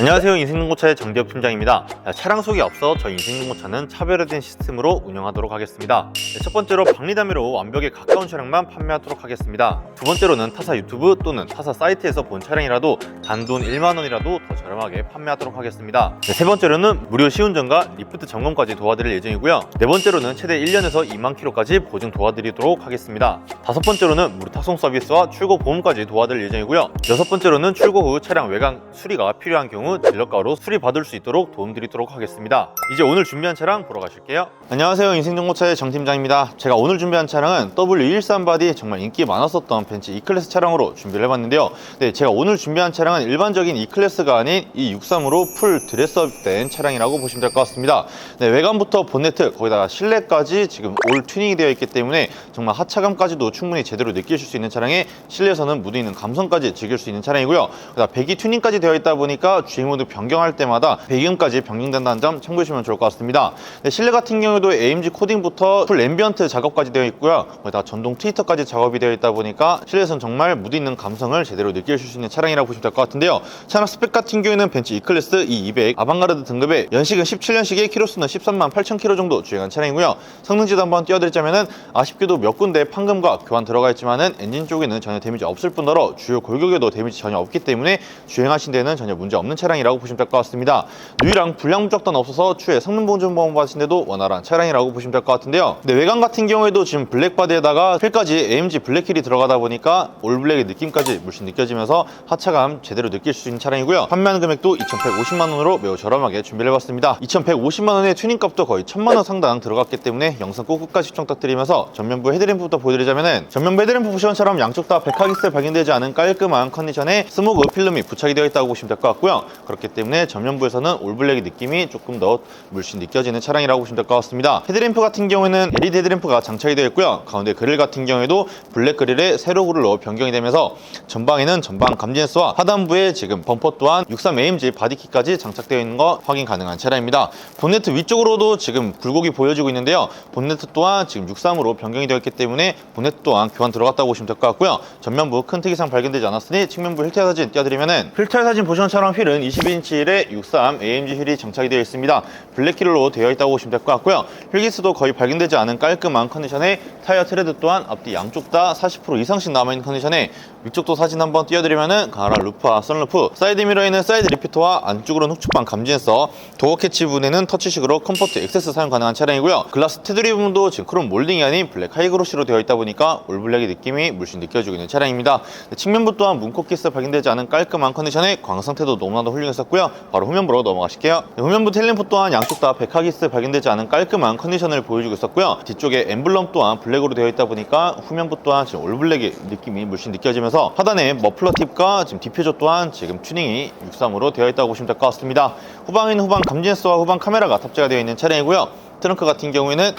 안녕하세요. 인생중고차의 정재엽 팀장입니다. 자, 차량 소개 앞서 저희 인생중고차는 차별화된 시스템으로 운영하도록 하겠습니다. 네, 첫 번째로 박리담회로 완벽에 가까운 차량만 판매하도록 하겠습니다. 두 번째로는 타사 유튜브 또는 타사 사이트에서 본 차량이라도 단돈 1만원이라도 더 저렴하게 판매하도록 하겠습니다. 네, 세 번째로는 무료 시운전과 리프트 점검까지 도와드릴 예정이고요. 네 번째로는 최대 1년에서 2만 킬로까지 보증 도와드리도록 하겠습니다. 다섯 번째로는 무료 탁송 서비스와 출고 보험까지 도와드릴 예정이고요. 여섯 번째로는 출고 후 차량 외관 수리가 필요한 경우 딜러가로 수리 받을 수 있도록 도움드리도록 하겠습니다. 이제 오늘 준비한 차량 보러 가실게요. 안녕하세요. 인생정보차의 정 팀장입니다. 제가 오늘 준비한 차량은 W113 바디 정말 인기 많았었던 벤츠 E클래스 차량으로 준비를 해봤는데요. 네, 제가 오늘 준비한 차량은 일반적인 E클래스가 아닌 E63으로 풀 드레스업된 차량이라고 보시면 될 것 같습니다. 네, 외관부터 본네트 거기다가 실내까지 지금 올 튜닝이 되어 있기 때문에 정말 하차감까지도 충분히 제대로 느끼실 수 있는 차량에 실내에서는 묻어있는 감성까지 즐길 수 있는 차량이고요. 그다음 배기 튜닝까지 되어 있다 보니까 주행 모드 변경할 때마다 배기음까지 변경된다는 점 참고해주시면 좋을 것 같습니다. 네, 실내 같은 경우에도 AMG 코딩부터 풀 앰비언트 작업까지 되어 있고요. 거기다 전동 트위터까지 작업이 되어 있다 보니까 실내에서는 정말 묻어있는 감성을 제대로 느끼실 수 있는 차량이라고 보시면 될 것 같은데요. 차량 스펙 같은 경우에는 벤츠 E클래스 E200 아방가르드 등급의 연식은 17년식에 키로수는 13만 8천 킬로 정도 주행한 차량이고요. 성능지도 한번 띄워드리자면은 아쉽게도 몇 군데 판금과 교환 들어가 있지만은 엔진 쪽에는 전혀 데미지 없을 뿐더러 주요 골격에도 데미지 전혀 없기 때문에 주행하신 데는 전혀 문제 없는 차량이라고 보시면 될 것 같습니다. 누유랑 불량 도 없어서 추후에 성능 보증 보험 받으신데도 원활한 차량이라고 보시면 될 것 같은데요. 네, 외관 같은 경우에도 지금 블랙바디에다가 휠까지 AMG 블랙힐이 들어가다 보니까 올블랙의 느낌까지 물씬 느껴지면서 하차감 제대로 느낄 수 있는 차량이고요. 판매하는 금액도 2,150만 원으로 매우 저렴하게 준비를 해봤습니다. 2,150만 원의 튜닝값도 거의 1,000만 원 상당 들어갔기 때문에 영상 꼭 끝까지 시청 부탁드리면서 전면부 헤드램프부터 보여드리자면은 전면부 헤드램프 보시면처럼 양쪽 다 백하기스 발견되지 않은 깔끔한 컨디션에 스모그 필름이 부착이 되어 있다고 보시면 될 것 같고요. 그렇기 때문에 전면부에서는 올블랙의 느낌이 조금 더 물씬 느껴지는 차량이라고 보시면 될 것 같습니다. 헤드램프 같은 경우에는 LED 헤드램프가 장착이 되어 있고요. 가운데 그릴 같은 경우에도 블랙 그릴에 세로 그릴 로 변경이 되면서 전방에는 전방 감진스와 하단부에 지금 범퍼 또한 63AMG 바디킷까지 장착되어 있는 거 확인 가능한 차량입니다. 본네트 위쪽으로도 지금 굴곡이 보여지고 있는데요. 본네트 또한 지금 63으로 변경이 되어 있기 때문에 본네트 또한 교환 들어갔다고 보시면 될 것 같고요. 전면부 큰 특이사항 발견되지 않았으니 측면부 휠타일 사진 띄워드리면은 휠타일 사진 보시면처럼 휠은 22인치 힐에 63 AMG 휠이 장착이 되어 있습니다. 블랙킬로 되어 있다고 보시면 될 것 같고요. 휠기스도 거의 발견되지 않은 깔끔한 컨디션에 타이어 트레드 또한 앞뒤 양쪽 다 40% 이상씩 남아있는 컨디션에 위쪽도 사진 한번 띄워드리면은 강화라 루프와 선루프, 사이드 미러에는 사이드 리피터와 안쪽으로는 흑축방 감지해서 도어 캐치 부분에는 터치식으로 컴포트 액세스 사용 가능한 차량이고요. 글라스 테두리 부분도 지금 크롬 몰딩이 아닌 블랙 하이그로시로 되어 있다 보니까 올블랙의 느낌이 물씬 느껴지고 있는 차량입니다. 네, 측면부 또한 문콕키스 발견되지 않은 깔끔한 컨디션에 광 상태도 너무나도 훌륭했었고요. 바로 후면부로 넘어가실게요. 네, 후면부 텔림프 또한 양쪽 다 백하기스 발견되지 않은 깔끔한 컨디션을 보여주고 있었고요. 뒤쪽에 엠블럼 또한 블랙으로 되어 있다 보니까 후면부 또한 지금 올블랙의 느낌이 물씬 느껴지면서 하단에 머플러 팁과 지금 디퓨저 또한 지금 튜닝이 63으로 되어 있다고 보시면 될 것 같습니다. 후방에는 후방 감진스와 후방 카메라가 탑재가 되어 있는 차량이고요. 트렁크 같은 경우에는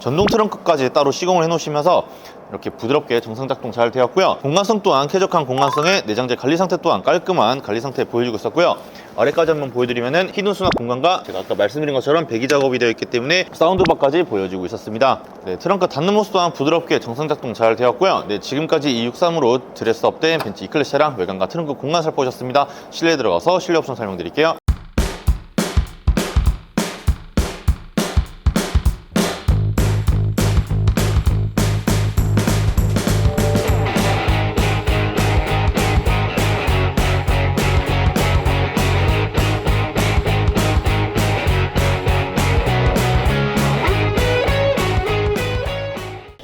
전동 트렁크까지 따로 시공을 해놓으시면서 이렇게 부드럽게 정상 작동 잘 되었고요. 공간성 또한 쾌적한 공간성에 내장재 관리 상태 또한 깔끔한 관리 상태 보여주고 있었고요. 아래까지 한번 보여드리면은 히든 수납 공간과 제가 아까 말씀드린 것처럼 배기 작업이 되어 있기 때문에 사운드바까지 보여주고 있었습니다. 네, 트렁크 닫는 모습 또한 부드럽게 정상 작동 잘 되었고요. 네, 지금까지 E63으로 드레스업된 벤츠 차량 외관과 트렁크 공간 살펴보셨습니다. 실내에 들어가서 실내 옵션 설명드릴게요.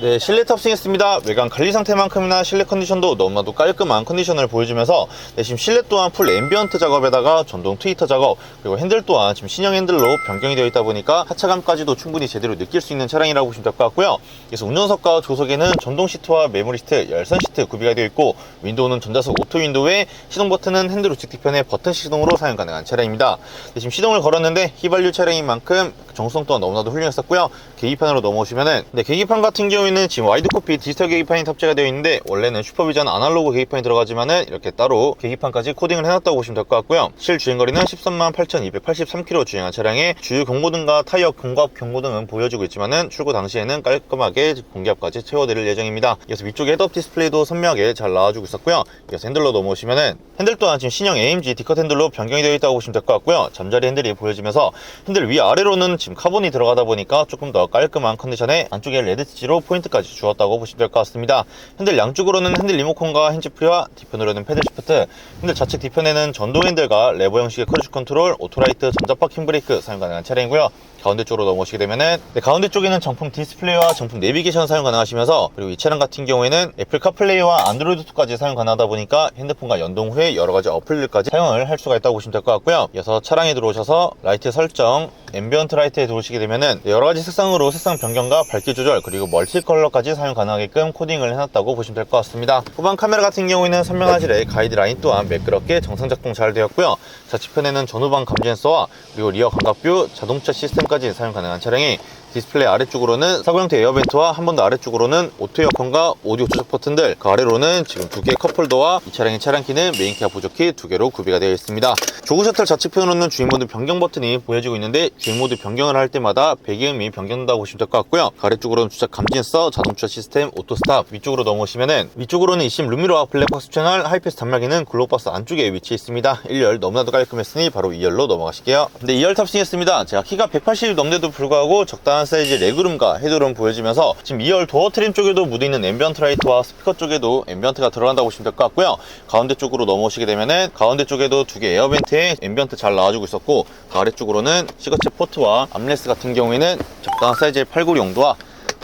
네, 실내 탑승했습니다. 외관 관리 상태만큼이나 실내 컨디션도 너무나도 깔끔한 컨디션을 보여주면서 네, 지금 실내 또한 풀 앰비언트 작업에다가 전동 트위터 작업 그리고 핸들 또한 지금 신형 핸들로 변경이 되어 있다 보니까 하차감까지도 충분히 제대로 느낄 수 있는 차량이라고 보시면 될 것 같고요. 그래서 운전석과 조석에는 전동 시트와 메모리 시트, 열선 시트 구비가 되어 있고 윈도우는 전자석 오토 윈도우에 시동 버튼은 핸들 우측 뒤편에 버튼 시동으로 사용 가능한 차량입니다. 네, 지금 시동을 걸었는데 휘발유 차량인 만큼 정성 또한 너무나도 훌륭했었고요. 계기판으로 넘어오시면은 네, 계기판 같은 경우에는 경우에는 지금 와이드 코피 디지털 계기판이 탑재가 되어 있는데 원래는 슈퍼비전 아날로그 계기판이 들어가지만은 이렇게 따로 계기판까지 코딩을 해놨다고 보시면 될 것 같고요. 실 주행거리는 13만 8,283km 주행한 차량에 주유 경고등과 타이어 공급 경고등은 보여주고 있지만은 출고 당시에는 깔끔하게 공기압까지 채워드릴 예정입니다. 이어서 위쪽에 헤드업 디스플레이도 선명하게 잘 나와주고 있었고요. 이어서 핸들로 넘어오시면은 핸들 또한 지금 신형 AMG D컷 핸들로 변경이 되어 있다고 보시면 될 것 같고요. 잠자리 핸들이 보여지면서 핸들 위아래로는 지금 카본이 들어가다 보니까 조금 더 깔끔한 컨디션에 안쪽에 레드 티지로 포인트 까지 주었다고 보시면 될 것 같습니다. 핸들 양쪽으로는 핸들 리모컨과 핸즈프리와 뒤편으로는 패들 시프트, 핸들 좌측 뒤편에는 전동 핸들과 레버 형식의 크루즈 컨트롤, 오토라이트, 전자파킹 브레이크 사용 가능한 차량이고요. 가운데 쪽으로 넘어오시게 되면은 네, 가운데 쪽에는 정품 디스플레이와 정품 내비게이션 사용 가능하시면서 그리고 이 차량 같은 경우에는 애플 카플레이와 안드로이드 2까지 사용 가능하다 보니까 핸드폰과 연동 후에 여러 가지 어플들까지 사용을 할 수가 있다고 보시면 될 것 같고요. 이어서 차량에 들어오셔서 라이트 설정, 앰비언트 라이트에 들어오시게 되면은 네, 여러 가지 색상으로 색상 변경과 밝기 조절 그리고 멀티 컬러까지 사용 가능하게끔 코딩을 해놨다고 보시면 될 것 같습니다. 후방 카메라 같은 경우에는 선명한 질의 가이드라인 또한 매끄럽게 정상 작동 잘 되었고요. 좌측편에는 전후방 감지 센서와 그리고 리어 감각뷰, 자동차 시스템까지 사용 가능한 차량이 디스플레이 아래쪽으로는 사고 형태 에어벤트와 한 번 더 아래쪽으로는 오토 에어컨과 오디오 조작 버튼들 그 아래로는 지금 두 개의 컵홀더와 이 차량의 차량키는 메인키와 보조키 두 개로 구비가 되어 있습니다. 조그 셔틀 좌측편으로는 주행 모드 변경 버튼이 보여지고 있는데 주행 모드 변경을 할 때마다 배기음이 변경된다고 보시면 될 것 같고요. 그 아래쪽으로는 주차 감지 센서, 자동차 시스템, 오토 스탑 위쪽으로 넘어오시면은 위쪽으로는 이심 룸미러와 블랙박스 채널, 하이패스 단말기는 글로박스 안쪽에 위치해 있습니다. 1열 너무나도 깔끔했으니 바로 2열로 넘어가실게요. 네 2열 탑승했습니다. 제가 키가 180 넘는데도 불구하고 적당한 사이즈 레그룸과 헤드룸 보여지면서 지금 2열 도어 트림 쪽에도 묻어있는 앰비언트 라이트와 스피커 쪽에도 앰비언트가 들어간다고 보시면 될 것 같고요 가운데 쪽으로 넘어오시게 되면은 가운데 쪽에도 두 개 에어벤트에 앰비언트 잘 나와주고 있었고 그 아래쪽으로는 시거체 포트와 암레스 같은 경우에는 적당한 사이즈의 팔구리 용도와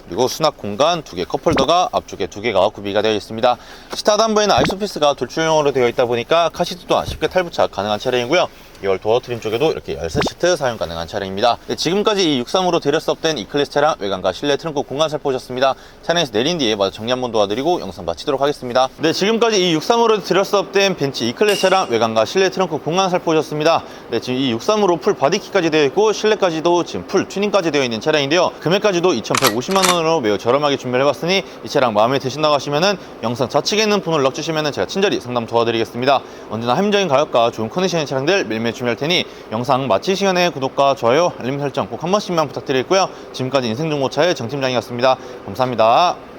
그리고 수납 공간 두 개 컵홀더가 앞쪽에 두 개가 구비가 되어 있습니다. 시트 하단부에는 아이소피스가 돌출형으로 되어 있다 보니까 카시트 또한 쉽게 탈부착 가능한 차량이고요. 2열 도어 트림 쪽에도 이렇게 열선 시트 사용 가능한 차량입니다. 네, 지금까지 이 63으로 데려스업된 이클래스 차량 외관과 실내 트렁크 공간 살펴보셨습니다. 차량에서 내린 뒤에 마저 정리 한번 도와드리고 영상 마치도록 하겠습니다. 네, 지금까지 이 63으로 데려스업된 벤츠 이클래스 차량 외관과 실내 트렁크 공간 살펴보셨습니다. 네, 지금 이 63으로 풀 바디키까지 되어 있고 실내까지도 지금 풀 튜닝까지 되어 있는 차량인데요. 금액까지도 2,150만 원으로 매우 저렴하게 준비를 해봤으니 이 차량 마음에 드신다고 하시면은 영상 좌측에 있는 번호를 넣어주시면은 제가 친절히 상담 도와드리겠습니다. 언제나 합리적인 가격과 좋은 컨디션의 차량들 매일매일 준비할 테니 영상 마치 시간에 구독과 좋아요, 알림 설정 꼭 한 번씩만 부탁드리고요. 지금까지 인생정보차의 정팀장이었습니다. 감사합니다.